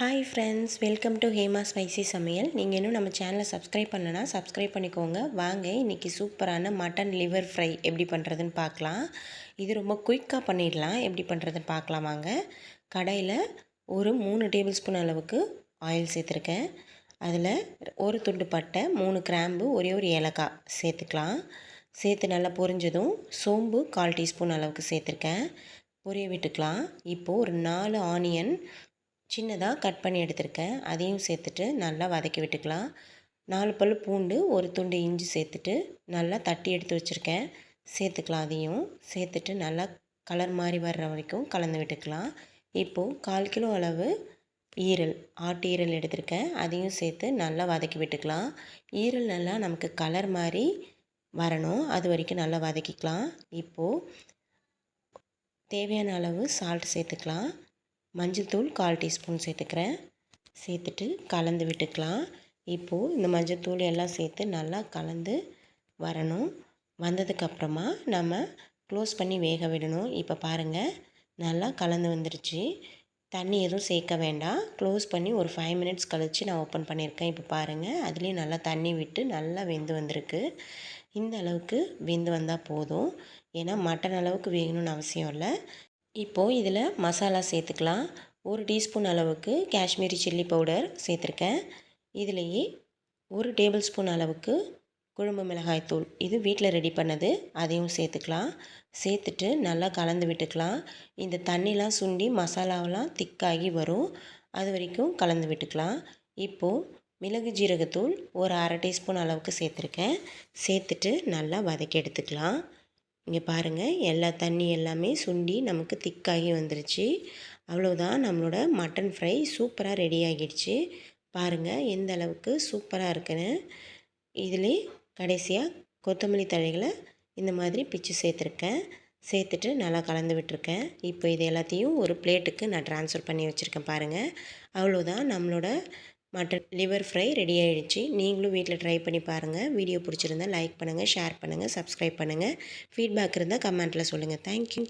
Hi friends welcome to Hema spicy சமையல் நீங்கள் இன்னும் நம்ம சேனலை சப்ஸ்கிரைப் பண்ணனா சப்ஸ்கிரைப் பண்ணிக்கோங்க. வாங்க இன்றைக்கி சூப்பரான மட்டன் லிவர் ஃப்ரை எப்படி பண்ணுறதுன்னு பார்க்கலாம். இது ரொம்ப குயிக்காக பண்ணிடலாம். எப்படி பண்ணுறதுன்னு பார்க்கலாம் வாங்க. கடையில் ஒரு மூணு டேபிள் ஸ்பூன் அளவுக்கு ஆயில் சேர்த்துருக்கேன். அதில் ஒரு துண்டு பட்டை மூணு கிராம்பு ஒரே ஒரு ஏலக்காய் சேர்த்துக்கலாம். சேர்த்து நல்லா பொரிஞ்சதும் சோம்பு கால் டீஸ்பூன் அளவுக்கு சேர்த்துருக்கேன். பொரிய விட்டுக்கலாம். இப்போது ஒரு நாலு ஆனியன் சின்னதாக கட் பண்ணி எடுத்திருக்கேன். அதையும் சேர்த்துட்டு நல்லா வதக்கி விட்டுக்கலாம். நாலு பல் பூண்டு ஒரு துண்டு இஞ்சி சேர்த்துட்டு நல்லா தட்டி எடுத்து வச்சுருக்கேன். சேர்த்துக்கலாம் அதையும். சேர்த்துட்டு நல்லா கலர் மாதிரி வர்ற வரைக்கும் கலந்து விட்டுக்கலாம். இப்போது கால் கிலோ அளவு ஈரல் ஆட்டு ஈரல் எடுத்திருக்கேன். அதையும் சேர்த்து நல்லா வதக்கி விட்டுக்கலாம். ஈரல் நல்லா நமக்கு கலர் மாதிரி வரணும். அது வரைக்கும் நல்லா வதக்கிக்கலாம். இப்போது தேவையான அளவு சால்ட் சேர்த்துக்கலாம். மஞ்சள் தூள் கால் டீஸ்பூன் சேர்த்துக்கிறேன். சேர்த்துட்டு கலந்து விட்டுக்கலாம். இப்போது இந்த மஞ்சள் தூள் எல்லாம் சேர்த்து நல்லா கலந்து வரணும். வந்ததுக்கப்புறமா நம்ம க்ளோஸ் பண்ணி வேக விடணும். இப்போ பாருங்கள் நல்லா கலந்து வந்துருச்சு. தண்ணி எதுவும் சேர்க்க வேண்டாம். க்ளோஸ் பண்ணி ஒரு ஃபைவ் மினிட்ஸ் கழித்து நான் ஓப்பன் பண்ணியிருக்கேன். இப்போ பாருங்கள் அதுலேயும் நல்லா தண்ணி விட்டு நல்லா வெந்து வந்திருக்கு. இந்த அளவுக்கு வெந்து வந்தால் போதும். ஏன்னா மட்டன் அளவுக்கு வேகணும்னு அவசியம் இல்லை. இப்போது இதில் மசாலா சேர்த்துக்கலாம். ஒரு டீஸ்பூன் அளவுக்கு காஷ்மீரி சில்லி பவுடர் சேர்த்துருக்கேன். இதுலேயே ஒரு டேபிள் ஸ்பூன் அளவுக்கு குழம்பு மிளகாய் தூள். இது வீட்டில் ரெடி பண்ணது அதையும் சேர்த்துக்கலாம். சேர்த்துட்டு நல்லா கலந்து விட்டுக்கலாம். இந்த தண்ணிலாம் சுண்டி மசாலாவெலாம் திக்காகி வரும். அது வரைக்கும் கலந்து விட்டுக்கலாம். இப்போது மிளகு ஜீரகத்தூள் ஒரு அரை டீஸ்பூன் அளவுக்கு சேர்த்துருக்கேன். சேர்த்துட்டு நல்லா வதக்கி எடுத்துக்கலாம். இங்கே பாருங்கள் எல்லா தண்ணி எல்லாமே சுண்டி நமக்கு திக்காகி வந்துருச்சு. அவ்வளோதான் நம்மளோட மட்டன் ஃப்ரை சூப்பராக ரெடி ஆகிடுச்சு. பாருங்கள் எந்த அளவுக்கு சூப்பராக இருக்குன்னு. இதிலே கடைசியாக கொத்தமல்லி தழைகளை இந்த மாதிரி பிச்சு சேர்த்துருக்கேன். சேர்த்துட்டு நல்லா கலந்து விட்டுருக்கேன். இப்போ இது எல்லாத்தையும் ஒரு பிளேட்டுக்கு நான் ட்ரான்ஸ்ஃபர் பண்ணி வச்சுருக்கேன் பாருங்கள் அவ்வளோதான் நம்மளோட மட்டன் லிவர் ஃப்ரை ரெடி ஆகிடுச்சு நீங்களும் வீட்டில் ட்ரை பண்ணி பாருங்கள் வீடியோ பிடிச்சிருந்தா லைக் பண்ணுங்கள் ஷேர் பண்ணுங்கள் சப்ஸ்கிரைப் பண்ணுங்கள் ஃபீட்பேக் இருந்தால் கமெண்ட்டில் சொல்லுங்கள் தேங்க்யூ